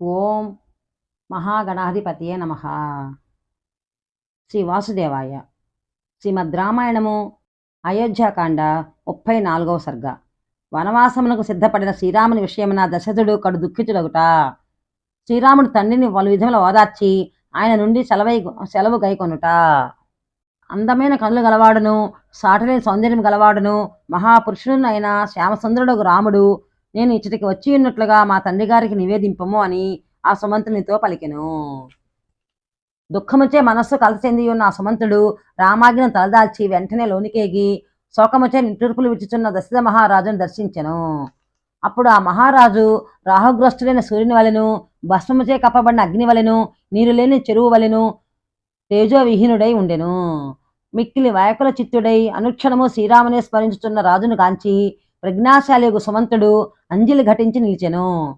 ఓం మహాగణాధిపతియే నమ. శ్రీ వాసుదేవాయ. శ్రీమద్ రామాయణము అయోధ్యాకాండ ముప్పై నాలుగవ సర్గ. వనవాసమునకు సిద్ధపడిన శ్రీరాముని విషయమున దశరథుడు కడు దుఃఖితుడగుట. శ్రీరాముడు తండ్రిని పలు విధముల ఓదార్చి ఆయన నుండి సెలవై సెలవు గైకొనుట అందమైన కనులు గలవాడును సాటలేని సౌందర్యం గలవాడును మహాపురుషుడు అయిన శ్యామసుందరుడు రాముడు నేను ఇచ్చటికి వచ్చి ఉన్నట్లుగా మా తండ్రి గారికి నివేదింపము అని ఆ సుమంతునితో పలికెను. దుఃఖముచే మనస్సు కలచెంది ఉన్న ఆ సుమంతుడు రామాజ్ఞను తలదాల్చి వెంటనే లోనికేగి శోకముచే నిట్టూర్పులు విచ్చుచున్న దశరథ మహారాజును దర్శించెను. అప్పుడు ఆ మహారాజు రాహుగ్రస్తుడైన సూర్యుని వలెను భస్మముచే కప్పబడిన అగ్ని వలెను నీరు లేని చెరువు వలెను తేజోవిహీనుడై ఉండెను. మిక్కిలి వాయకుల చిత్తుడై అనుక్షణము శ్రీరామునే స్మరించుతున్న రాజును కాంచి ప్రజ్ఞాశాలిగు సుమంతుడు అంజలి ఘటించి నిలిచెను.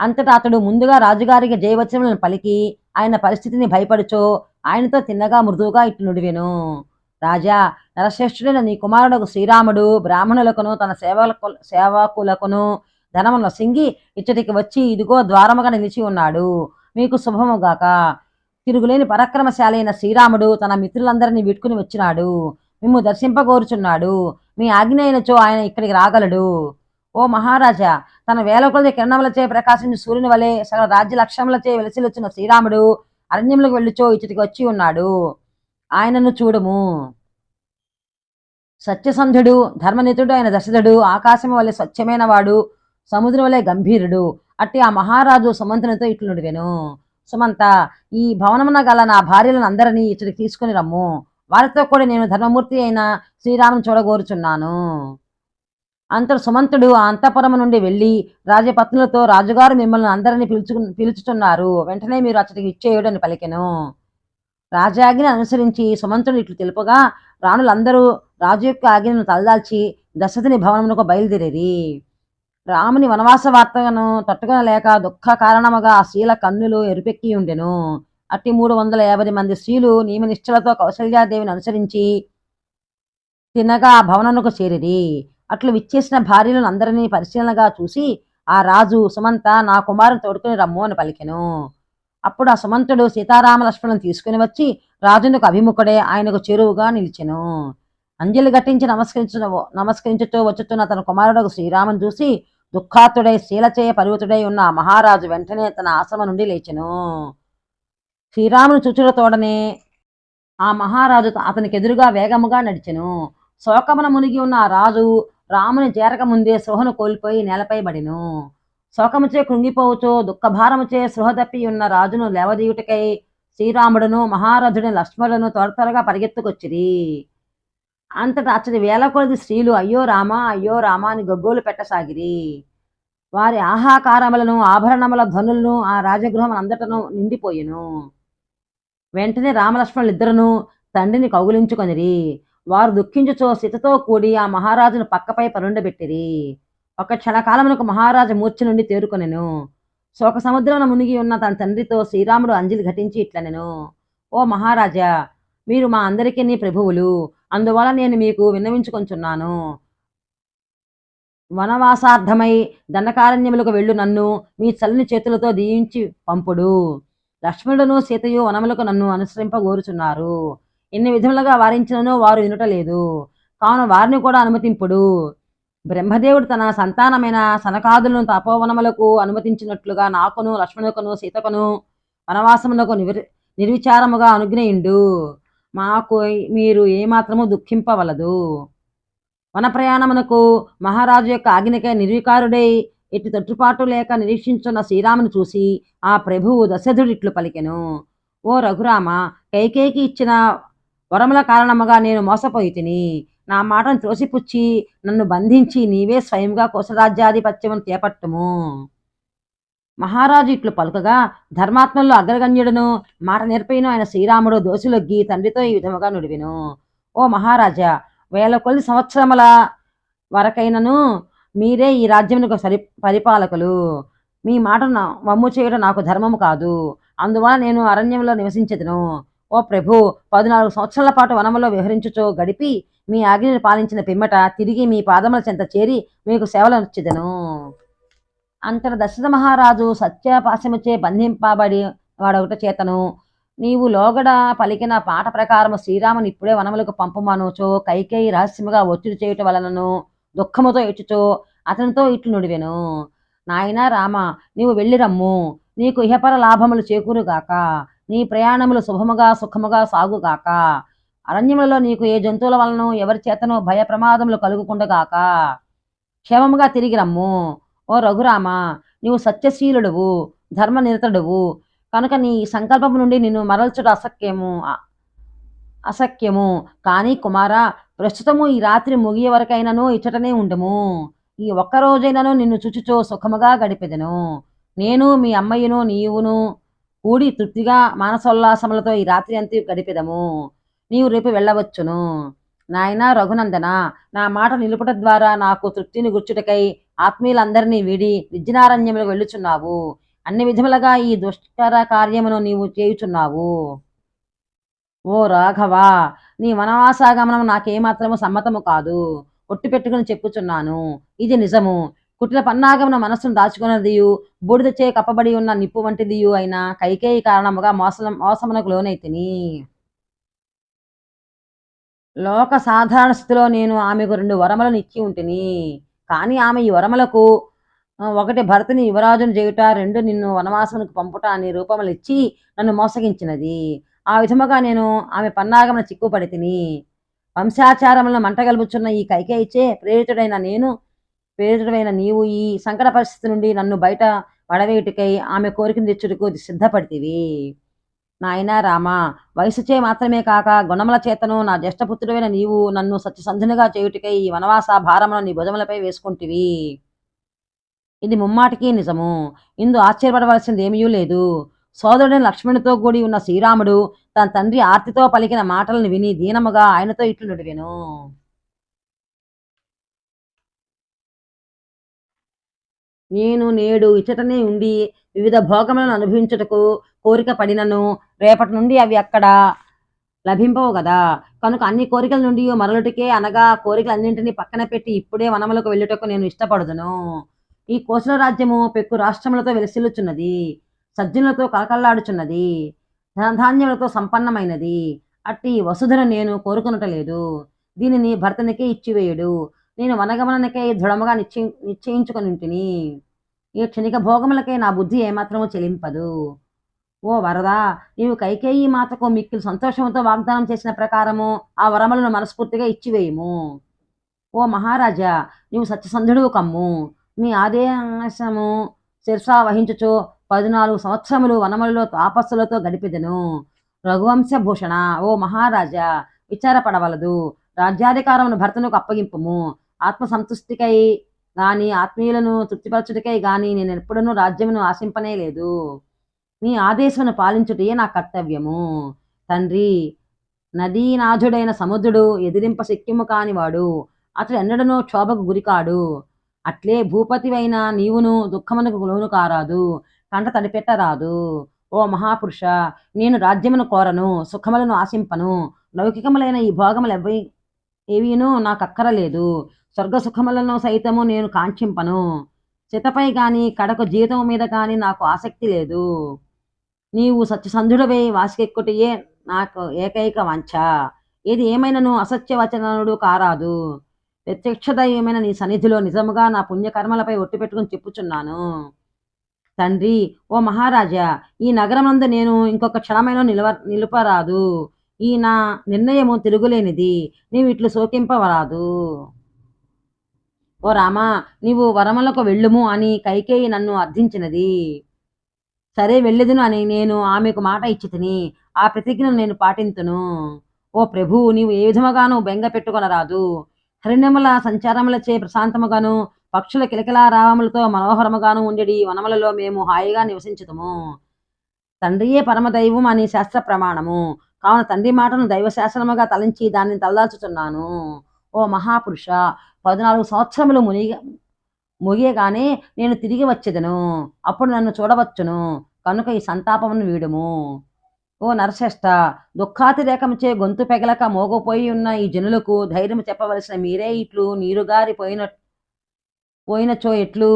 అంతటా అతడు ముందుగా రాజుగారికి జయవచనములను పలికి ఆయన పరిస్థితిని భయపడుచో ఆయనతో తిన్నగా మృదువుగా ఇట్లు నుడివెను. రాజా నరశ్రేష్ఠుడైన నీ కుమారుడు శ్రీరాముడు బ్రాహ్మణులకును తన సేవలకు సేవకులకును ధనమును సింగి ఇచ్చటికి వచ్చి ఇదిగో ద్వారముగా నిలిచి ఉన్నాడు. మీకు శుభముగాక తిరుగులేని పరాక్రమశాలైన అయిన శ్రీరాముడు తన మిత్రులందరినీ వీడ్కుని వచ్చినాడు. మిమ్ము దర్శింపగోరుచున్నాడు. మీ ఆజ్ఞ అయినచో ఆయన ఇక్కడికి రాగలడు. ఓ మహారాజా తన వేల కొలది కిరణములచే ప్రకాశించిన సూర్యుని వలె సకల రాజ్య లక్ష్యములచే వెలసిలొచ్చిన శ్రీరాముడు అరణ్యములకు వెళ్ళుచో ఇచ్చటికి వచ్చి ఉన్నాడు. ఆయనను చూడము. సత్యసంధుడు ధర్మనితుడు ఆయన దశరథుడు ఆకాశము వలె స్వచ్ఛమైన వాడు సముద్రం వలె గంభీరుడు. అట్టి ఆ మహారాజు సుమంతునితో ఇట్లు నుడివెను. సుమంత ఈ భవనమున గల నా భార్యలను అందరినీ ఇచ్చటికి తీసుకుని రమ్ము. వారితో కూడా నేను ధర్మమూర్తి అయిన శ్రీరామును చూడగోరుచున్నాను. అంతటి సుమంతుడు ఆ అంతఃపురము నుండి వెళ్ళి రాజపత్నులతో రాజుగారు మిమ్మల్ని అందరినీ పిలుచు పిలుచుతున్నారు వెంటనే మీరు అతడికి ఇచ్చేయుడని పలికెను. రాజాజ్ఞ అనుసరించి సుమంతుడు ఇట్లు తెలుపగా రాణులందరూ రాజు యొక్క ఆజ్ఞను తలదాల్చి దశరథుని భవనమునకు బయలుదేరేది రాముని వనవాస వార్తను తట్టుకొనలేక దుఃఖ కారణముగా ఆ స్త్రీల కన్నులు ఎరుపెక్కి ఉండెను. అట్టి మూడు వందల యాభై మంది స్త్రీలు నియమనిష్టలతో కౌశల్యాదేవిని అనుసరించి తినగా ఆ చేరిది అట్లు విచ్చేసిన భార్యలను అందరినీ పరిశీలనగా చూసి ఆ రాజు సుమంత నా కుమారుని తోడుకుని రమ్ము అని పలికెను. అప్పుడు ఆ సుమంతుడు సీతారామ లక్ష్మణులను తీసుకుని వచ్చి రాజునకు అభిముఖుడే ఆయనకు చెరువుగా నిలిచెను. అంజలి ఘటించి నమస్కరించు నమస్కరించుతూ వచ్చుతున్న తన కుమారుడు శ్రీరామును చూసి దుఃఖాతుడై శీలచేయ పర్వతుడై ఉన్న మహారాజు వెంటనే తన ఆశ్రమ నుండి లేచెను. శ్రీరాముని చుచుల తోడనే ఆ మహారాజు అతనికి ఎదురుగా వేగముగా నడిచెను. శోకమున మునిగి ఉన్న ఆ రాజు రాముని చేరక ముందే సృహను కోల్పోయి నేలపై పడిను. శోకముచే కృంగిపోవచ్చు దుఃఖభారముచే సృహ తప్పి ఉన్న రాజును లేవదీయుటకై శ్రీరాముడును మహారాజుని లక్ష్మణులను త్వర త్వరగా పరిగెత్తుకొచ్చిరి. అంతటా అతడి వేల కొలది స్త్రీలు అయ్యో రామ అయ్యో రామ అని గగ్గోలు పెట్టసాగిరి. వారి ఆహాకారములను ఆభరణముల ధ్వనులను ఆ రాజగృహం అంతటను నిండిపోయెను. వెంటనే రామలక్ష్మణులు ఇద్దరును తండ్రిని కౌగులించుకొనిరి. వారు దుఃఖించుచో సితతో కూడి ఆ మహారాజును పక్కపై పరుండబెట్టిరి. ఒక క్షణకాలమునకు మహారాజు మూర్ఛ నుండి తేరుకొనెను. శోక సముద్రంలో మునిగి ఉన్న తన తండ్రితో శ్రీరాముడు అంజలి ఘటించి ఇట్లనెను. ఓ మహారాజా మీరు మా అందరికీ నీ ప్రభువులు. అందువల్ల నేను మీకు విన్నవించుకొంచున్నాను. వనవాసార్థమై దండకారణ్యములకు వెళ్ళు నన్ను. మీ చల్లని చేతులతో దీయించి పంపుడు. లక్ష్మణుడును సీతయు వనములకు నన్ను అనుసరింపగోరుచున్నారు. ఎన్ని విధములుగా వారించినను వారు వినుటలేదు కావున వారిని కూడా అనుమతింపుడు. బ్రహ్మదేవుడు తన సంతానమైన సనకాదులను తపోవనములకు అనుమతించినట్లుగా నాకును లక్ష్మణుకును సీతకును వనవాసమునకు నిర్ నిర్విచారముగా అనుగ్రహిండు. మాకు మీరు ఏమాత్రము దుఃఖింపవలదు. వన ప్రయాణమునకు మహారాజు యొక్క ఆజ్ఞకై నిర్వికారుడై ఇటు తొట్టుపాటు లేక నిరీక్షించున్న శ్రీరామును చూసి ఆ ప్రభువు దశరథుడు ఇట్లు పలికెను. ఓ రఘురామ కైకేయికి ఇచ్చిన వరముల కారణముగా నేను మోసపోయి తిని నా మాటను త్రోసిపుచ్చి నన్ను బంధించి నీవే స్వయంగా కోసరాజ్యాధిపత్యమును చేపట్టుము మహారాజు ఇట్లు పలుకగా ధర్మాత్మల్లో అగ్రగణ్యుడును మాట నేర్పైన ఆయన శ్రీరాముడు దోషులొగ్గి తండ్రితో ఈ విధముగా నుడివెను. ఓ మహారాజా వేల కొద్ది సంవత్సరముల వరకైనను మీరే ఈ రాజ్యమునకు సరి పరిపాలకులు. మీ మాటను వమ్ము చేయడం నాకు ధర్మము కాదు. అందువల్ల నేను అరణ్యంలో నివసించదును. ఓ ప్రభు పద్నాలుగు సంవత్సరాల పాటు వనములో విహరించుచో గడిపి మీ ఆజ్ఞను పాలించిన పిమ్మట తిరిగి మీ పాదముల చెంత చేరి మీకు సేవలు వచ్చేదను అంతట దశరథ మహారాజు సత్యపాశముచే బంధింపబడి వాడొకట చేతను. నీవు లోగడ పలికిన పాట ప్రకారము శ్రీరాముని ఇప్పుడే వనములకు పంపుమనుచో కైకేయి రహస్యముగా ఒత్తిడి చేయుట వలనను దుఃఖముతో ఇచ్చుచో అతనితో ఇట్లు నుడివెను. నాయనా రామ నీవు వెళ్ళిరమ్ము నీకు ఇహపర లాభములు చేకూరుగాక నీ ప్రయాణములు శుభముగా సుఖముగా సాగుగాక అరణ్యములలో నీకు ఏ జంతువుల వలన ఎవరి చేతను భయ ప్రమాదములు కలుగుకుండగాక క్షేమముగా తిరిగి రమ్ము. ఓ రఘురామ నీవు సత్యశీలుడువు ధర్మనిరతుడువు. కనుక నీ సంకల్పము నుండి నిన్ను మరల్చుడు అసక్యము అ- అసఖ్యము. కానీ కుమార ప్రస్తుతము ఈ రాత్రి ముగియ వరకైనను ఇచ్చటనే ఉండము. ఈ ఒక్కరోజైనను నిన్ను చుచుచో సుఖముగా గడిపెదను. నేను మీ అమ్మయ్యను నీవును కూడి తృప్తిగా మానసోల్లాసములతో ఈ రాత్రి అంతా గడిపెదము. నీవు రేపు వెళ్ళవచ్చును. నాయన రఘునందన నా మాట నిలుపుట ద్వారా నాకు తృప్తిని గుర్చుటకై ఆత్మీయులందరినీ వీడి విద్యనారణ్యములకు వెళ్ళుచున్నావు. అన్ని విధములుగా ఈ దుష్కర కార్యమును నీవు చేయుచున్నావు. ఓ రాఘవా నీ వనవాసాగమనం నాకేమాత్రము సమ్మతము కాదు. ఒట్టు పెట్టుకుని చెప్పుచున్నాను. ఇది నిజము. కుటిల పన్నాగమున మనస్సును దాచుకున్నదియు బూడిదచే కప్పబడి ఉన్న నిప్పు వంటిదియు అయిన కైకేయి కారణముగా మోసం మోసమునకు లోనైతిని లోక సాధారణ స్థితిలో నేను ఆమెకు రెండు వరములను ఇచ్చి ఉంటిని. కానీ ఆమె ఈ వరములకు ఒకటి భరతుని యువరాజును చేయుట రెండు నిన్ను వనవాసమునకు పంపుట అనే రూపములు ఇచ్చి నన్ను మోసగించినది. ఆ విధముగా నేను ఆమె పన్నాగమున చిక్కుపడి తిని వంశాచారములను మంటగలుపుచున్న ఈ కైకేయిచే ప్రేరితుడైన నేను ప్రేరితుడైన నీవు ఈ సంకట పరిస్థితి నుండి నన్ను బయట పడవేయుటకై ఆమె కోరికను తెచ్చుటకు సిద్ధపడితివి. నాయనా రామ వయసుచే మాత్రమే కాక గుణముల చేతను నా జ్యేష్ఠపుత్రుడైన నీవు నన్ను సత్యసంధునిగా చేయుటకై ఈ వనవాస భారమును నీ భుజములపై వేసుకుంటివి. ఇది ముమ్మాటికి నిజము. ఇందు ఆశ్చర్యపడవలసింది ఏమీ లేదు. సోదరుడైన లక్ష్మణునితో కూడి ఉన్న శ్రీరాముడు తన తండ్రి ఆర్తితో పలికిన మాటలను విని దీనముగా ఆయనతో ఇట్లు నుడివెను. నేను నేడు ఇచ్చటనే ఉండి వివిధ భోగములను అనుభవించుటకు కోరిక పడినను. రేపటి నుండి అవి అక్కడ లభింపవు కదా కనుక అన్ని కోరికల నుండి మరలుటికే అనగా కోరికలన్నింటినీ పక్కన పెట్టి ఇప్పుడే వనములకు వెళ్ళుటకు నేను ఇష్టపడదును. ఈ కోసల రాజ్యము పెక్కు రాష్ట్రములతో వెలిసిల్లుచున్నది. సజ్జనులతో కలకల్లాడుచున్నది ధనధాన్యములతో సంపన్నమైనది. అట్టి వసుధను నేను కోరుకునటలేదు. దీనిని భర్తనికే ఇచ్చివేయుడు. నేను వనగమనకే దృఢముగా నిశ్చయి నిశ్చయించుకొనింటిని. ఈ క్షణిక భోగములకే నా బుద్ధి ఏమాత్రమూ చెలింపదు. ఓ వరదా నీవు కైకేయి మాతకు మిక్కిలి సంతోషంతో వాగ్దానం చేసిన ప్రకారము ఆ వరములను మనస్ఫూర్తిగా ఇచ్చివేయము. ఓ మహారాజా నీవు సత్యసంధుడు కమ్ము. మీ ఆదేశము శిర్సా వహించుచు పద్నాలుగు సంవత్సరములు వనములలో తాపస్సులతో గడిపెదను. రఘువంశ భూషణ ఓ మహారాజా విచారపడవలదు. రాజ్యాధికారమును భర్తనుకు అప్పగింపము. ఆత్మ సంతుష్టికై గాని ఆత్మీయులను తృప్తిపరచుటకై గాని నేను ఎప్పుడూ రాజ్యమును ఆశింపనే లేదు. నీ ఆదేశమును పాలించుటయే నా కర్తవ్యము. తండ్రి నదీనాథుడైన సముద్రుడు ఎదిరింప శక్యము కానివాడు అతడు ఎన్నడనో క్షోభకు గురికాడు. అట్లే భూపతివైన నీవును దుఃఖమునకు లోను కారాదు కంట తడిపెట్టరాదు. ఓ మహాపురుష నేను రాజ్యమును కోరను సుఖములను ఆశింపను. లౌకికములైన ఈ భోగములు ఎవ్వి ఏవీనూ నాకు అక్కరలేదు స్వర్గ సుఖములను సైతము నేను కాంక్షింపను. చితపై కానీ కడకు జీవితం మీద కానీ నాకు ఆసక్తి లేదు. నీవు సత్యసంధుడవై వాసికెక్కుటయే నాకు ఏకైక వంచ ఇది ఏమైనను అసత్య వచననుడు కారాదు. ప్రత్యక్ష దైవమైన నీ సన్నిధిలో నిజముగా నా పుణ్యకర్మలపై ఒట్టు పెట్టుకుని చెప్పుచున్నాను. తండ్రి ఓ మహారాజా ఈ నగరమందు నేను ఇంకొక క్షణమైన నిలవ నిలుపరాదు. ఈ నా నిర్ణయము తిరుగులేనిది. నీవు ఇట్లు శోకింపవరాదు. ఓ రామా నీవు వరములకు వెళ్ళుము అని కైకేయి నన్ను అర్థించినది. సరే వెళ్ళదును అని నేను ఆమెకు మాట ఇచ్చి తిని ఆ ప్రతిజ్ఞను నేను పాటింతును. ఓ ప్రభు నీవు ఏ విధముగాను బెంగ పెట్టుకొనరాదు హరిణముల సంచారములచే ప్రశాంతముగాను పక్షుల కిలకిలా రావములతో మనోహరముగాను ఉండేది వనములలో మేము హాయిగా నివసించుతము తండ్రియే పరమదైవం అని శాస్త్ర ప్రమాణము. కావున తండ్రి మాటను దైవ శాసనముగా తలంచి దానిని తలదాల్చుతున్నాను ఓ మహాపురుష పద్నాలుగు సంవత్సరములు మునిగ ముగియగానే నేను తిరిగి వచ్చేదను. అప్పుడు నన్ను చూడవచ్చును. కనుక ఈ సంతాపమును వీడుము. ఓ నరశ్రేష్ట దుఃఖాతిరేకముచే గొంతు పెగలక మోగపోయి ఉన్న ఈ జనులకు ధైర్యం చెప్పవలసిన మీరే ఇట్లు నీరుగారిపోయినట్టు పోయినచో ఎట్లు?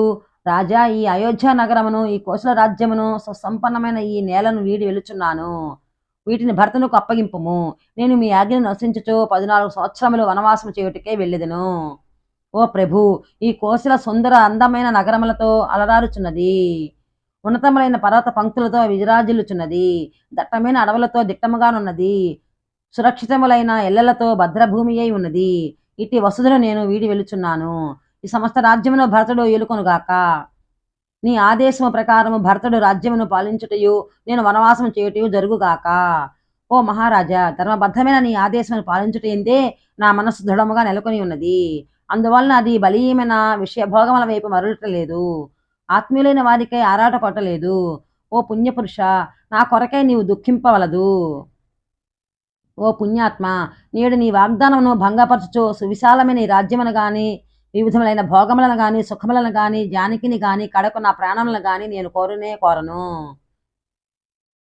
రాజా ఈ అయోధ్య నగరమును ఈ కోసల రాజ్యమును సుసంపన్నమైన ఈ నేలను వీడి వెలుచున్నాను వీటిని భర్తనుకు అప్పగింపుము. నేను మీ ఆజ్ఞను నశించుచు పద్నాలుగు సంవత్సరములు వనవాసం చేయుటకే వెళ్ళెదను. ఓ ప్రభు ఈ కోసల సుందర అందమైన నగరములతో అలరారుచున్నది. ఉన్నతములైన పర్వత పంక్తులతో విజరాజిల్లుచున్నది దట్టమైన అడవులతో దిట్టముగానున్నది. సురక్షితములైన ఎల్లలతో భద్రభూమి అయి ఉన్నది. ఇట్టి వసతులు నేను వీడి వెలుచున్నాను ఈ సమస్త రాజ్యమును భరతుడు ఏలుకొనుగాక. నీ ఆదేశము ప్రకారము భరతుడు రాజ్యమును పాలించుటయు నేను వనవాసం చేయుటయు జరుగుగాక. ఓ మహారాజా ధర్మబద్ధమైన నీ ఆదేశమును పాలించుటయందే నా మనస్సు దృఢముగా నెలకొని ఉన్నది. అందువలన అది బలీయమైన విషయభోగముల వైపు మరలటలేదు ఆత్మీయులైన వారికై ఆరాట పట్టలేదు ఓ పుణ్యపురుష నా కొరకై నీవు దుఃఖింపవలదు. ఓ పుణ్యాత్మ నేడు నీ వాగ్దానమును భంగపరచుచు సువిశాలమైన ఈ రాజ్యమును గాని వివిధములైన భోగములను కానీ సుఖములను గాని జానకిని గాని కడకు నా ప్రాణములను గాని నేను కోరునే కోరను.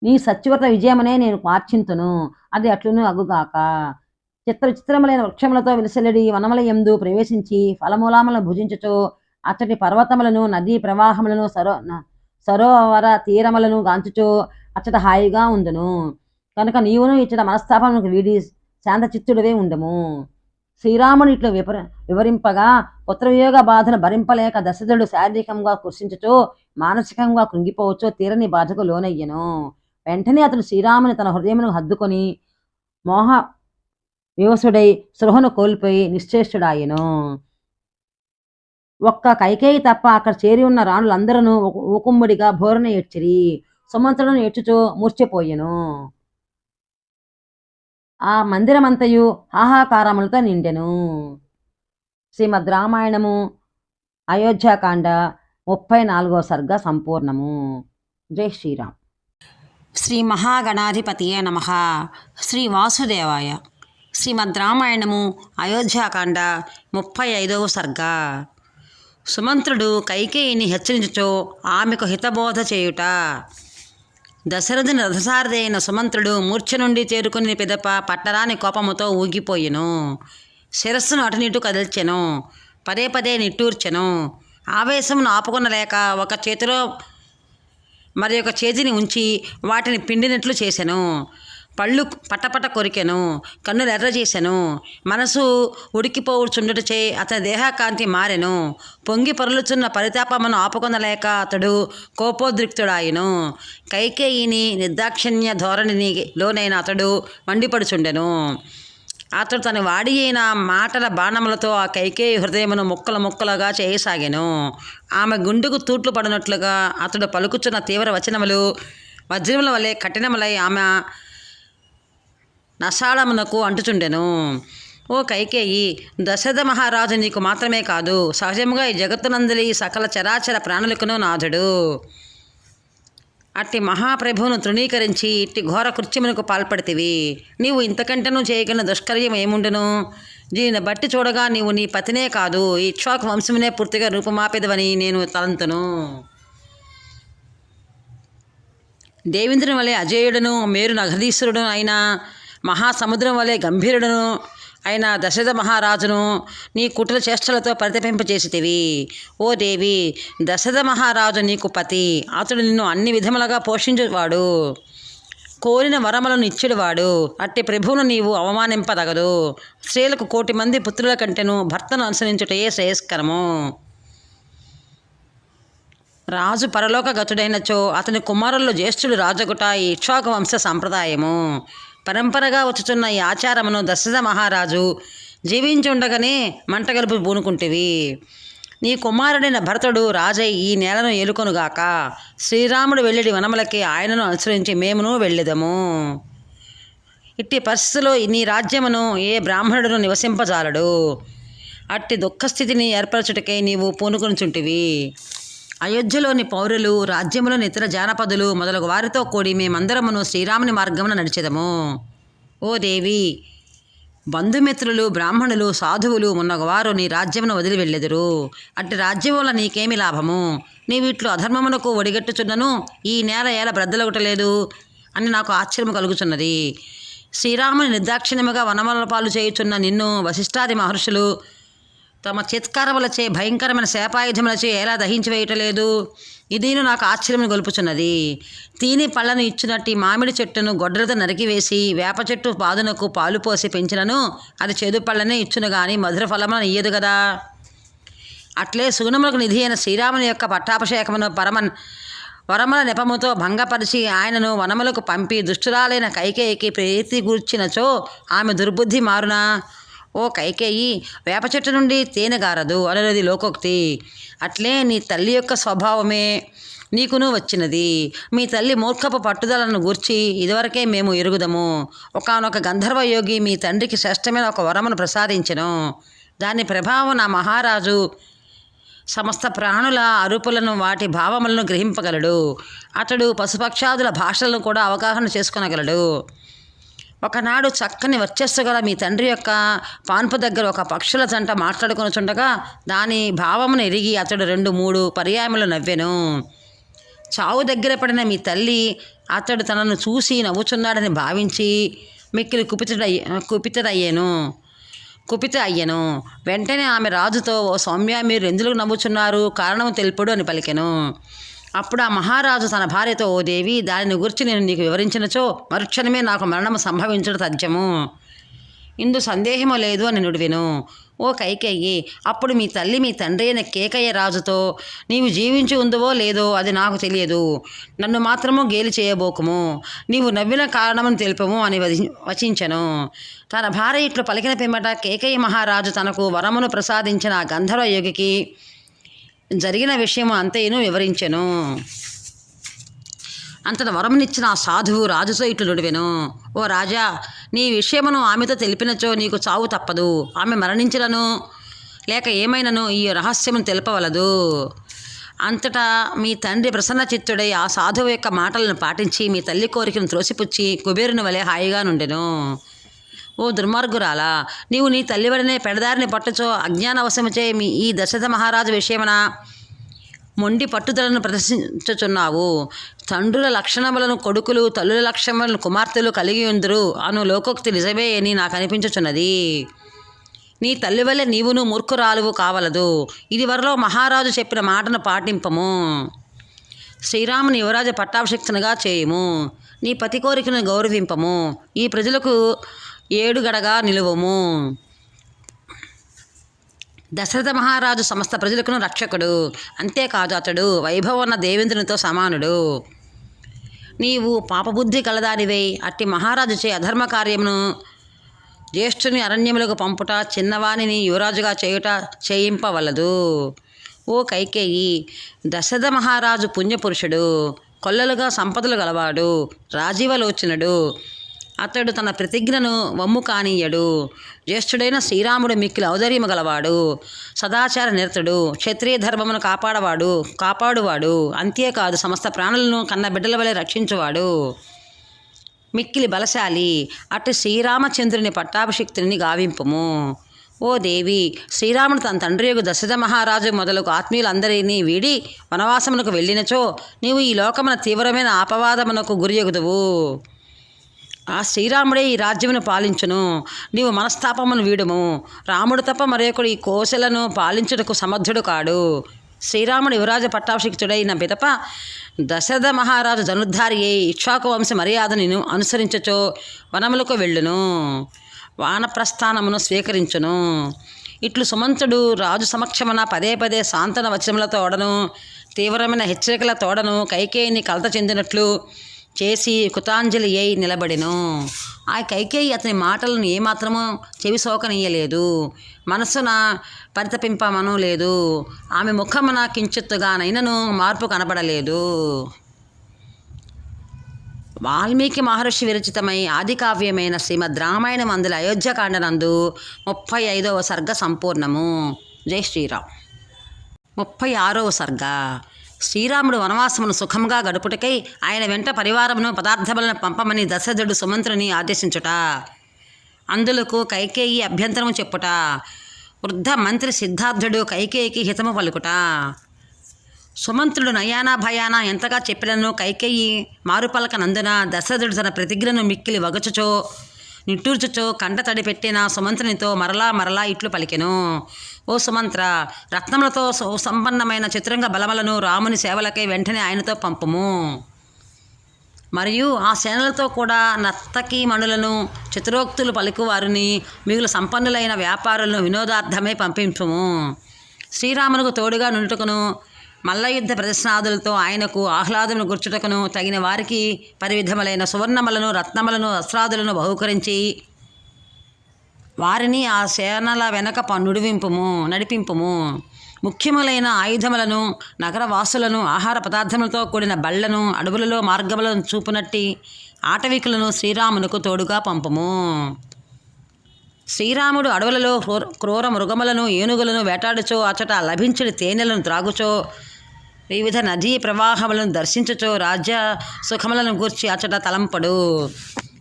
నీ సత్యవ్రత విజయమనే నేను మార్చింతును. అది అట్లును అగుగాక. చిత్ర విచిత్రములైన వృక్షములతో విలసెల్లడి వనముల ఎందు ప్రవేశించి ఫలమూలాములను భుజించుచు అచ్చటి పర్వతములను నదీ ప్రవాహములను సరో సరోవర తీరములను గాంచుచు అచ్చట హాయిగా ఉండును. కనుక నీవును ఇచ్చట మనస్తాపములకు వీడి శాంతచిత్తుడివే ఉండము. శ్రీరాముని ఇట్లు విపర వివరింపగా పుత్రవియోగ బాధను భరింపలేక దశరథుడు శారీరకంగా కృషించుచు మానసికంగా కృంగిపోవచ్చు తీరని బాధకు లోనయ్యను. వెంటనే అతడు శ్రీరాముని తన హృదయమును హద్దుకొని మోహ వివసుడై సృహను కోల్పోయి నిశ్చేష్టుడాయను. ఒక్క కైకేయి తప్ప అక్కడ చేరి ఉన్న రాణులందరూ ఊకుమ్మడిగా భోరన ఏడ్చిరి సుమంతులను ఏడ్చుచూ మూర్చిపోయెను. ఆ మందిరమంతయు హాహాకారములతో నిండెను. శ్రీమద్ రామాయణము అయోధ్యాకాండ ముప్పై నాలుగో సర్గ సంపూర్ణము. జై శ్రీరామ్. శ్రీ మహాగణాధిపతియే నమ. శ్రీ వాసుదేవాయ. శ్రీమద్ రామాయణము అయోధ్యాకాండ ముప్పై ఐదవ సర్గ. సుమంత్రుడు కైకేయిని హెచ్చరించుచో ఆమెకు హితబోధ చేయుట. దశరథుని రథసారథైన సుమంత్రుడు మూర్ఛ నుండి చేరుకుని పిదప పట్టరాని కోపముతో ఊగిపోయెను. శిరస్సును అటునిటు కదిల్చెను. పదే పదే నిట్టూర్చెను. ఆవేశమును ఆపుకొనలేక ఒక చేతిలో మరి ఒక చేతిని ఉంచి వాటిని పిండినట్లు చేశాను పళ్ళు పటపట కొరికెను కన్నులు ఎర్ర చేశాను మనసు ఉడికిపోవుచుండుటచే అతని దేహకాంతి మారెను. పొంగి పొరలుచున్న పరితాపమును ఆపుకొనలేక అతడు కోపోద్రిక్తుడాయను. కైకేయిని నిర్దాక్షిణ్య ధోరణిని లోనైన అతడు మండిపడుచుండెను. అతడు తన వాడి అయిన మాటల బాణములతో ఆ కైకేయి హృదయమును ముక్కలు ముక్కలుగా చేయసాగాను. ఆమె గుండెకు తూట్లు పడినట్లుగా అతడు పలుకుచున్న తీవ్ర వచనములు వజ్రముల వలె కఠినములై ఆమె నశాళమునకు అంటుచుండెను. ఓ కైకేయి దశరథ మహారాజు నీకు మాత్రమే కాదు సహజముగా ఈ జగత్తునందలి సకల చరాచర ప్రాణులకును నాథుడు. అట్టి మహాప్రభువును తృణీకరించి ఇట్టి ఘోర కృత్యమునకు పాల్పడితివి. నీవు ఇంతకంటేనూ చేయగలిగిన దుష్కర్యం ఏముండును? దీనిని బట్టి చూడగా నీవు నీ పతినే కాదు ఈ ఇక్ష్వాకు వంశమునే పూర్తిగా రూపమాపెదవని నేను తలంతును. దేవేంద్రుని వలె అజేయుడును మేరు నగధీశ్వరుడు అయినా మహాసముద్రం వలె గంభీరుడును. అయిన దశరథ మహారాజును నీ కుటుల చేష్టలతో పరితపింపచేసితివి ఓ దేవి దశరథ మహారాజు నీకు పతి. అతడు నిన్ను అన్ని విధములుగా పోషించువాడు. కోరిన వరములను ఇచ్చేవాడు అట్టి ప్రభువును నీవు అవమానింపదగదు. స్త్రీలకు కోటి మంది పుత్రుల కంటేను భర్తను అనుసరించుటయే శ్రేయస్కరము. రాజు పరలోక గతుడైనచో అతని కుమారుల్లో జ్యేష్ఠుడు రాజగుట ఈ వంశ సంప్రదాయము. పరంపరగా వచ్చుచున్న ఈ ఆచారమును దశరథ మహారాజు జీవించుండగానే మంటగలుపు పూనుకుంటివి. నీ కుమారుడైన భరతుడు రాజై ఈ నేలను ఏలుకొనుగాక శ్రీరాముడు వెళ్ళడి వనములకి ఆయనను అనుసరించి మేమును వెళ్ళెదము. ఇట్టి పరిస్థితిలో నీ రాజ్యమును ఏ బ్రాహ్మణుడును నివసింపజాలడు. అట్టి దుఃఖస్థితిని ఏర్పరచుటకై నీవు పూనుకొనిచుంటివి. అయోధ్యలోని పౌరులు రాజ్యములోని ఇతర జానపదులు మొదలగు వారితో కూడి మేమందరమును శ్రీరాముని మార్గమున నడిచెదము. ఓ దేవి బంధుమిత్రులు బ్రాహ్మణులు సాధువులు మున్నగవారు నీ రాజ్యమును వదిలి వెళ్ళెదురు. అట్టి రాజ్యం వల్ల నీకేమి లాభము? నీవిట్లు అధర్మమునకు ఒడిగట్టుచున్నను ఈ నేల ఏల బ్రద్దలొకటలేదు అని నాకు ఆశ్చర్యం కలుగుచున్నది. శ్రీరాముని నిర్దాక్షిణ్యముగా వనమలపాలు చేయుచున్న నిన్ను వశిష్ఠాది మహర్షులు తమ చిత్కారములచే భయంకరమైన శాపాయుధములచే ఎలా దహించి వేయటలేదు ఇదిను నాకు ఆశ్చర్యం గొలుపుచున్నది. తీని పళ్ళను ఇచ్చినట్టు మామిడి చెట్టును గొడ్రతో నరికివేసి వేప చెట్టు పాదునకు పాలు పోసి పెంచినను అది చేదు పళ్ళనే ఇచ్చును గాని మధుర ఫలములను ఇయ్యదు కదా అట్లే సుగుణములకు నిధి అయిన శ్రీరాముని యొక్క పట్టాభిషేకమును పరమన్ వరముల నెపముతో భంగపరిచి ఆయనను వనములకు పంపి దుష్టురాలైన కైకేయికి ప్రీతి గూర్చినచో ఆమె దుర్బుద్ధి మారునా? ఓ కైకేయి వేప చెట్టు నుండి తేనె గారదు అనేది లోకోక్తి. అట్లే నీ తల్లి యొక్క స్వభావమే నీకును వచ్చినది. మీ తల్లి మూర్ఖపు పట్టుదలను గూర్చి ఇదివరకే మేము ఎరుగుదము. ఒకనొక గంధర్వ యోగి మీ తండ్రికి శ్రేష్టమైన ఒక వరమును ప్రసాదించెను. దాని ప్రభావం నా మహారాజు సమస్త ప్రాణుల అరుపులను వాటి భావములను గ్రహింపగలడు. అతడు పశుపక్షాదుల భాషలను కూడా అవగాహన చేసుకొనగలడు. ఒకనాడు చక్కని వర్చస్సు గల మీ తండ్రి యొక్క పాన్పు దగ్గర ఒక పక్షుల జంట మాట్లాడుకొనుచుండగా దాని భావమును ఎరిగి అతడు రెండు మూడు పర్యాయములు నవ్వెను. చావు దగ్గర పడిన మీ తల్లి అతడు తనను చూసి నవ్వుచున్నాడని భావించి మిక్కిలి కుపితుడయ్య కుపితుడయ్యాను. కుపిత అయ్యను వెంటనే ఆమె రాజుతో ఓ సౌమ్య మీరు ఎందుకు నవ్వుచున్నారు? కారణం తెలుపుడు అని పలికెను. అప్పుడు ఆ మహారాజు తన భార్యతో ఓ దేవి దానిని గురించి నేను నీకు వివరించినచో మరుక్షణమే నాకు మరణము సంభవించడం తథ్యము ఇందు సందేహము లేదు అని నుడివెను ఓ కైకేయి అప్పుడు మీ తల్లి మీ తండ్రి అయిన కేకయ్య రాజుతో నీవు జీవించి ఉందవో లేదో అది నాకు తెలియదు. నన్ను మాత్రము గేలి చేయబోకుము. నీవు నవ్విన కారణమని తెలుపము అని వది- వచించెను. తన భార్య ఇట్లు పలికిన పిమ్మట కేకయ్య మహారాజు తనకు వరమును ప్రసాదించిన గంధర్వ యోగికి జరిగిన విషయం అంతయును వివరించెను. అంతట వరమునిచ్చిన ఆ సాధువు రాజుతో ఇట్లు నుడివెను. ఓ రాజా నీ విషయమును ఆమెతో తెలిపినచో నీకు చావు తప్పదు. ఆమె మరణించినను లేక ఏమైనను ఈ రహస్యమును తెలపవలదు. అంతటా మీ తండ్రి ప్రసన్న చిత్తుడై ఆ సాధువు యొక్క మాటలను పాటించి మీ తల్లి కోరికను త్రోసిపుచ్చి కుబేరుని వలె హాయిగా నుండెను. ఓ దుర్మార్గురాలా నీవు నీ తల్లివడనే పెడదారిని పట్టుచో అజ్ఞానవశముచే మీ ఈ దశరథ మహారాజు విషయమున మొండి పట్టుదలను ప్రదర్శించుచున్నావు. తండ్రుల లక్షణములను కొడుకులు తల్లుల లక్షణములను కుమార్తెలు కలిగి ఉందరు అను లోకోక్తి నిజమే అని నాకు అనిపించుచున్నది. నీ తల్లి వల్లే నీవును మూర్ఖురాలువు కావలదు. ఇది వరలో మహారాజు చెప్పిన మాటను పాటింపము. శ్రీరాముని యువరాజ పట్టాభిషిక్తునిగా చేయము. నీ పతి కోరికను గౌరవింపము. ఈ ప్రజలకు ఏడుగడగా నిలువము. దశరథ మహారాజు సమస్త ప్రజలకును రక్షకుడు. అంతేకాదు అతడు వైభవన్న దేవేంద్రునితో సమానుడు. నీవు పాపబుద్ధి కలదానివై. అట్టి మహారాజు చే అధర్మ కార్యమును జ్యేష్ఠుని అరణ్యములకు పంపుట చిన్నవాణిని యువరాజుగా చేయుట చేయింపవలదు. ఓ కైకేయి దశరథ మహారాజు పుణ్యపురుషుడు కొల్లలుగా సంపదలు గలవాడు రాజీవలోచనుడు అతడు తన ప్రతిజ్ఞను వమ్ము కానీయడు జ్యేష్ఠుడైన శ్రీరాముడు మిక్కిలి ఔదర్యము గలవాడు. సదాచార నిరతుడు క్షత్రియ ధర్మమును కాపాడవాడు కాపాడువాడు. అంతేకాదు సమస్త ప్రాణులను కన్న బిడ్డల వలె రక్షించువాడు. మిక్కిలి బలశాలి అటు శ్రీరామచంద్రుని పట్టాభిషిక్తుని గావింపుము. ఓ దేవి శ్రీరాముడు తన తండ్రి యొక్క దశరథ మహారాజు మొదలగు ఆత్మీయులందరినీ వీడి వనవాసమునకు వెళ్ళినచో నీవు ఈ లోకమున తీవ్రమైన ఆపవాదమునకు గురియగుదువు ఆ శ్రీరాముడే ఈ రాజ్యమును పాలించును. నీవు మనస్తాపమును వీడుము. రాముడు తప్ప మరొకడు ఈ కోశలను పాలించుటకు సమర్థుడు కాడు. శ్రీరాముడు యువరాజ పట్టాభిషిక్తుడైన పిదప దశరథ మహారాజు ధనుర్ధారి అయి ఇక్ష్వాకు వంశ మర్యాదను అనుసరించచో వనములకు వెళ్ళును. వానప్రస్థానమును స్వీకరించును. ఇట్లు సుమంతుడు రాజు సమక్షమున పదే పదే సాంతన వచనముల తోడను తీవ్రమైన హెచ్చరికల తోడను కైకేయిని కలత చెందినట్లు చేసి కృతాంజలి అయి నిలబడెను. ఆ కైకేయి అతని మాటలను ఏమాత్రము చెవి సోకనీయలేదు. మనస్సున పరితపింపమను లేదు. ఆమె ముఖమున కించిత్తుగానైనను మార్పు కనబడలేదు. వాల్మీకి మహర్షి విరచితమై ఆదికావ్యమైన శ్రీమద్ రామాయణం అందుల అయోధ్యకాండనందు ముప్పై ఐదవ సర్గ సంపూర్ణము. జై శ్రీరామ్. ముప్పై ఆరవ సర్గ. శ్రీరాముడు వనవాసమును సుఖంగా గడుపుటకై ఆయన వెంట పరివారమును పదార్థములను పంపమని దశరథుడు సుమంత్రుని ఆదేశించుట. అందులకు కైకేయి అభ్యంతరము చెప్పుట. వృద్ధ మంత్రి సిద్ధార్థుడు కైకేయికి హితము పలుకుట. సుమంత్రుడు నయానా భయానా ఎంతగా చెప్పినను కైకేయి మారుపలకనందున దశరథుడు తన ప్రతిజ్ఞను మిక్కిలి వగచుచో నిట్టూర్చుచో కంట తడిపెట్టిన సుమంత్రునితో మరలా మరలా ఇట్లు పలికెను. ఓ సుమంత్ర రత్నములతో సంపన్నమైన చిత్రంగ బలమలను రాముని సేవలకై వెంటనే ఆయనతో పంపము. మరియు ఆ సేనలతో కూడా నర్తకి మణులను చిత్రోక్తులు పలుకువారిని మిగులు సంపన్నులైన వ్యాపారులను వినోదార్థమై పంపించుము. శ్రీరామునకు తోడుగా నుండుటకును మల్లయుద్ధ ప్రదర్శనాదులతో ఆయనకు ఆహ్లాదమును గుర్చుటకును తగిన వారికి పరివిధములైన సువర్ణములను రత్నములను వస్త్రాదులను బహుకరించి వారిని ఆ సేనల వెనక పన్నుడివింపుము నుడివింపుము నడిపింపుము. ముఖ్యములైన ఆయుధములను నగరవాసులను ఆహార పదార్థములతో కూడిన బళ్ళను అడవులలో మార్గములను చూపునట్టి ఆటవికులను శ్రీరామునకు తోడుగా పంపము. శ్రీరాముడు అడవులలో క్రూర క్రూర మృగములను ఏనుగులను వేటాడుచో అచట లభించిన తేనెలను త్రాగుచో వివిధ నదీ ప్రవాహములను దర్శించుచో రాజ్య సుఖములను గూర్చి అచట తలంపడు.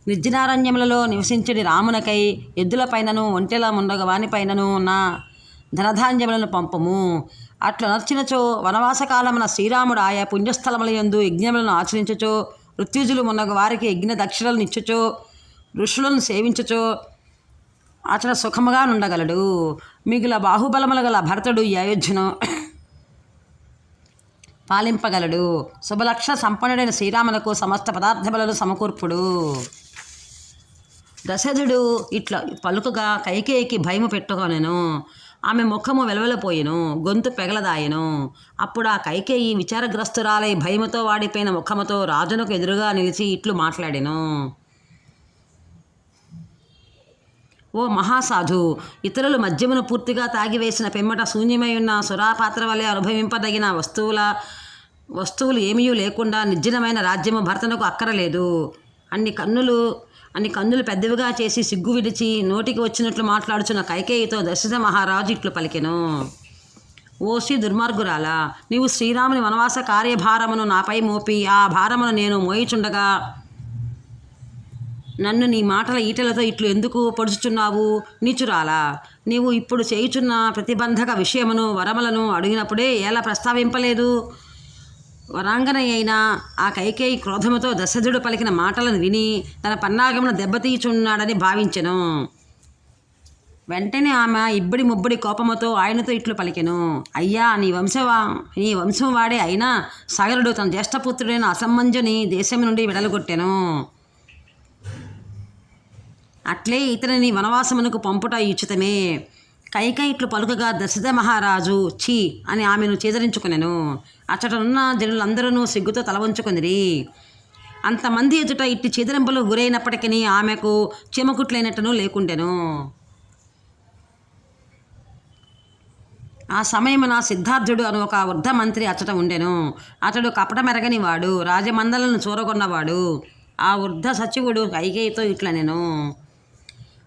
నిర్జనారణ్యములలో నివసించడి రామునకై ఎద్దులపైనను ఒంటెల ముండగవానిపైనను నా ధనధాన్యములను పంపము. అట్లా నచ్చినచో వనవాసకాలమున శ్రీరాముడు ఆయా పుణ్యస్థలముల యందు యజ్ఞములను ఆచరించుచో ఋత్యుజులు మున్నగ వారికి యజ్ఞ దక్షిణలను ఇచ్చుచో ఋషులను సేవించుచో అతడు సుఖముగా నుండగలడు. మిగుల బాహుబలములు గల భరతుడు ఈ అయోధ్యను పాలింపగలడు. శుభలక్ష సంపన్నుడైన శ్రీరామునకు సమస్త పదార్థములను సమకూర్పుడు. దశరథుడు ఇట్లా పలుకగా కైకేయికి భయము పెట్టుకొనెను ఆమె ముఖము వెలవెలపోయెను గొంతు పెగలదాయెను. అప్పుడు ఆ కైకేయి విచారగ్రస్తురాలై భయముతో వాడిపోయిన ముఖముతో రాజునకు ఎదురుగా నిలిచి ఇట్లు మాట్లాడెను. ఓ మహాసాధు ఇతరులు మద్యమును పూర్తిగా తాగివేసిన పిమ్మట శూన్యమై ఉన్న సురాపాత్ర వలె అనుభవింపదగిన వస్తువుల వస్తువులు ఏమీ లేకుండా నిర్జనమైన రాజ్యము భర్తనకు అక్కరలేదు. అన్ని కన్నులు అన్ని కన్నులు పెద్దవిగా చేసి సిగ్గు విడిచి నోటికి వచ్చినట్లు మాట్లాడుచున్న కైకేయితో దశరథ మహారాజు ఇట్లు పలికెను. ఓ శ్రీ దుర్మార్గురాలా నీవు శ్రీరాముని వనవాస కార్యభారమును నాపై మోపి ఆ భారమును నేను మోయిచుండగా నన్ను నీ మాటల ఈటలతో ఇట్లు ఎందుకు పొడుచుచున్నావు? నీచురాలా నీవు ఇప్పుడు చేయుచున్న ప్రతిబంధక విషయమును వరములను అడిగినప్పుడే ఎలా ప్రస్తావింపలేదు? వరాంగనయైన ఆ కైకేయి క్రోధముతో దశరథుడు పలికిన మాటలను విని తన పన్నాగమును దెబ్బతీయుచున్నాడని భావించెను. వెంటనే ఆమె ఇబ్బడి ముబ్బడి కోపముతో ఆయనతో ఇట్లు పలికెను. అయ్యా నీ వంశవా నీ వంశం వాడే అయినా సగరుడు తన జ్యేష్ఠపుత్రుడైన అసంబంజుని దేశం నుండి విడలగొట్టెను. అట్లే ఇతనిని వనవాసమునకు పంపుట ఉచితమే కైక ఇట్లు పలుకగా దశరథ మహారాజు ఛీ అని ఆమెను చేదరించుకునేను. అచ్చటనున్న జనులందరూ సిగ్గుతో తల అంతమంది ఎదుట ఇట్టి చేదరింపులు గురైనప్పటికీ ఆమెకు చెమకుట్లైనట్టును లేకుండెను. ఆ సమయమున సిద్ధార్థుడు అను ఒక వృద్ధ మంత్రి అచ్చట ఉండెను. అతడు కపటమెరగని వాడు రాజమందలను చూరగొన్నవాడు. ఆ వృద్ధ సచివుడు కైకేయితో ఇట్లనెను.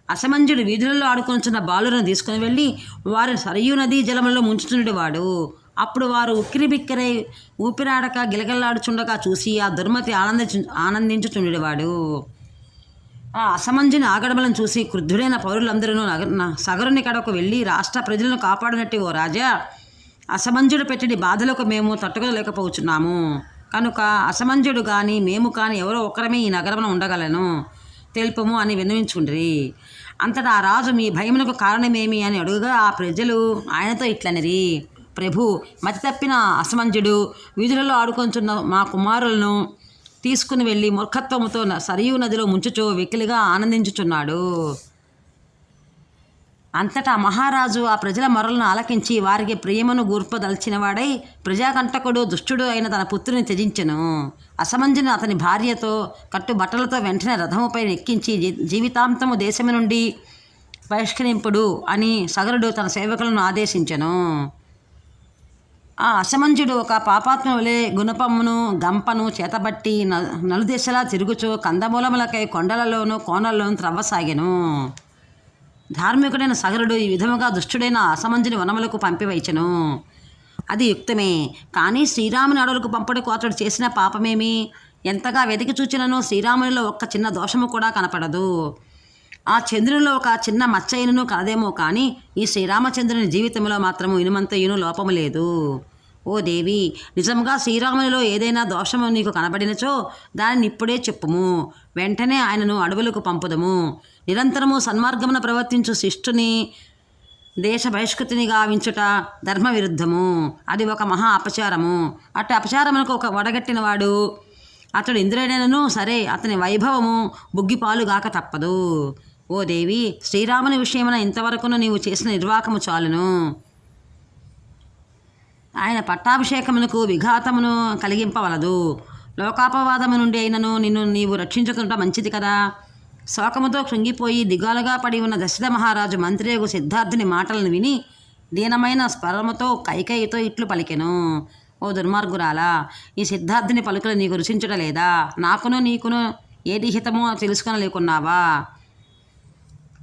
అసమంజుడు వీధులలో ఆడుకొనుచున్న బాలులను తీసుకుని వెళ్ళి వారిని సరయూ నదీ జలములో ముంచుతుండేవాడు అప్పుడు వారు ఉక్కిరి బిక్కిరై ఊపిరాడక గిలగల్లాడుచుండగా చూసి ఆ దుర్మతి ఆనందించు ఆనందించుచుండేవాడు. ఆ అసమంజుని ఆగడమలను చూసి క్రుద్ధుడైన పౌరులందరూ నగ సగరుని కడకు వెళ్ళి రాష్ట్ర ప్రజలను కాపాడినట్టు ఓ రాజా! అసమంజుడు పెట్టిన బాధలకు మేము తట్టుకోలేకపోతున్నాము కనుక అసమంజుడు కానీ మేము కానీ ఎవరో ఒకరమే ఈ నగరంలో ఉండగలను. తెలుపము అని విన్నవించుకుండ్రి. అంతటా ఆ రాజు మీ భయమునకు కారణమేమి అని అడుగుగా ఆ ప్రజలు ఆయనతో ఇట్లనిరి. ప్రభు మతి తప్పిన అసమంజుడు వీధులలో ఆడుకొంచున్న మా కుమారులను తీసుకుని వెళ్ళి మూర్ఖత్వముతో సరియు నదిలో ముంచుచో వెకిలిగా ఆనందించుచున్నాడు. అంతటా మహారాజు ఆ ప్రజల మొరలను ఆలకించి వారికి ప్రియమును గూర్పదల్చినవాడై ప్రజాకంటకుడు దుష్టుడు అయిన తన పుత్రుని త్యజించెను. అసమంజన అతని భార్యతో కట్టు బట్టలతో వెంటనే రథముపై ఎక్కించి జీవితాంతము దేశము నుండి బహిష్కరింపుడు అని సగరుడు తన సేవకులను ఆదేశించెను. ఆ అసమంజుడు ఒక పాపాత్మ వలె గుణపమును గంపను చేతబట్టి నలుదిశలా తిరుగుచూ కందమూలములకై కొండలలోనూ కోనల్లోనూ త్రవ్వసాగెను. ధార్మికుడైన సగరుడు ఈ విధముగా దుష్టుడైన అసమంజుని వనములకు పంపివైచెను. అది యుక్తమే. కానీ శ్రీరాముని అడవులకు పంపడకు అతడు చేసిన పాపమేమి? ఎంతగా వెతికి చూచినను శ్రీరామునిలో ఒక్క చిన్న దోషము కూడా కనపడదు. ఆ చంద్రునిలో ఒక చిన్న మచ్చైనను కలదేమో కానీ ఈ శ్రీరామచంద్రుని జీవితంలో మాత్రము ఇనుమంతయును లోపము లేదు. ఓ దేవి నిజంగా శ్రీరామునిలో ఏదైనా దోషము నీకు కనబడినచో దానిని ఇప్పుడే చెప్పుము. వెంటనే ఆయనను అడవులకు పంపుదము. నిరంతరము సన్మార్గమున ప్రవర్తించు శిష్టుని దేశ బహిష్కృతిని గావించుట ధర్మ విరుద్ధము అది ఒక మహా అపచారము. అట్టి అపచారమునకు ఒక వడగట్టిన వాడు అతడు ఇంద్రుడైనను సరే అతని వైభవము బుగ్గిపాలుగాక తప్పదు. ఓ దేవి శ్రీరాముని విషయమున ఇంతవరకును నీవు చేసిన నిర్వాకము చాలును. ఆయన పట్టాభిషేకమునకు విఘాతమును కలిగింపవలదు. లోకాపవాదము నుండి అయినను నిన్ను నీవు రక్షించుకుంట మంచిది కదా. శోకముతో కృంగిపోయి దిగాలుగా పడి ఉన్న దశరథ మహారాజు మంత్రియగు సిద్ధార్థుని మాటలను విని దీనమైన స్వరముతో కైకయితో ఇట్లు పలికెను. ఓ దుర్మార్గురాలా ఈ సిద్ధార్థుని పలుకులు నీకు రుచించడలేదా నాకును నీకును ఏది హితమో తెలుసుకొనలేకున్నావా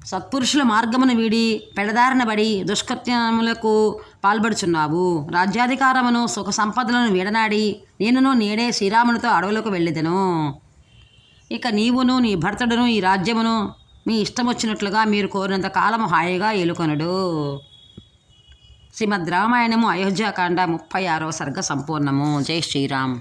సత్పురుషుల మార్గమును వీడి పెడదారిన బడి దుష్కృత్యములకు పాల్పడుచున్నావు. రాజ్యాధికారమును సుఖ సంపదలను వీడనాడి నేనును నేడే శ్రీరామునితో అడవులకు వెళ్ళిదెను. ఇక నీవును నీ భర్తడును ఈ రాజ్యమును మీ ఇష్టం వచ్చినట్లుగా మీరు కోరినంత కాలము హాయిగా ఏలుకొనడు. శ్రీమద్ రామాయణము అయోధ్యాకాండ ముప్పై ఆరవ సర్గ సంపూర్ణము. జై శ్రీరామ్.